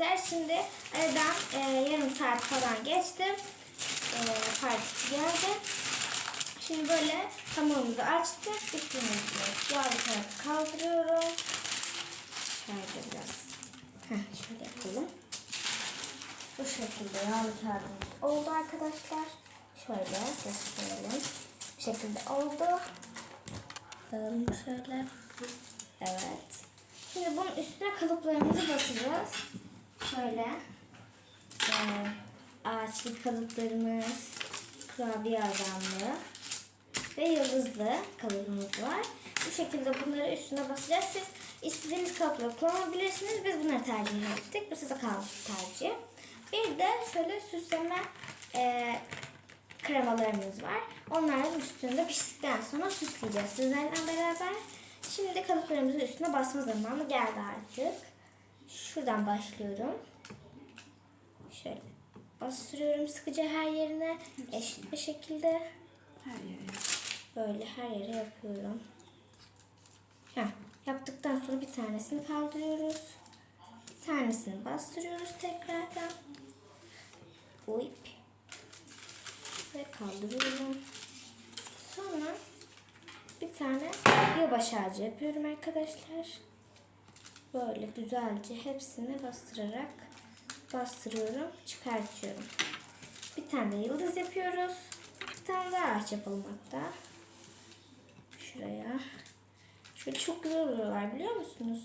Arkadaşlar şimdi aradan e, yarım saat falan geçti. E, partisi geldi. Şimdi böyle hamurumuzu açtık. Üstümüzü yağlı kağıt kaldırıyorum. Şöyle biraz. Heh, şöyle yapalım. Bu şekilde yağlı kağıdımız oldu arkadaşlar. Şöyle gösterelim. Bu şekilde oldu. Bakalım şöyle. Evet. Şimdi bunun üstüne kalıplarımızı basacağız. Şöyle. Ee, ağaçlık kalıplarımız, kurabiye adamlı ve yıldızlı kalıbımız var. Bu şekilde bunları üstüne basacağız. Siz istediğiniz kalıpları kullanabilirsiniz. Biz bunları tercih ettik. Bu size kalmış tercih. Bir de şöyle süsleme e, kremalarımız var. Onların üstünde piştikten sonra süsleyeceğiz sizlerle beraber. Şimdi kalıplarımızın üstüne basma zamanı geldi artık. Şuradan başlıyorum. Şöyle bastırıyorum sıkıca her yerine eşit bir şekilde. Her yere. Böyle her yere yapıyorum. Heh, yaptıktan sonra bir tanesini kaldırıyoruz. Bir tanesini bastırıyoruz tekrardan. Uyup. Ve kaldırıyorum. Sonra bir tane yılbaşı ağacı yapıyorum arkadaşlar. Böyle güzelce hepsini bastırarak bastırıyorum, çıkartıyorum. Bir tane de yıldız yapıyoruz. Bir tane daha ağaç yapalım hatta. Şuraya. Şöyle çok güzel oluyorlar biliyor musunuz?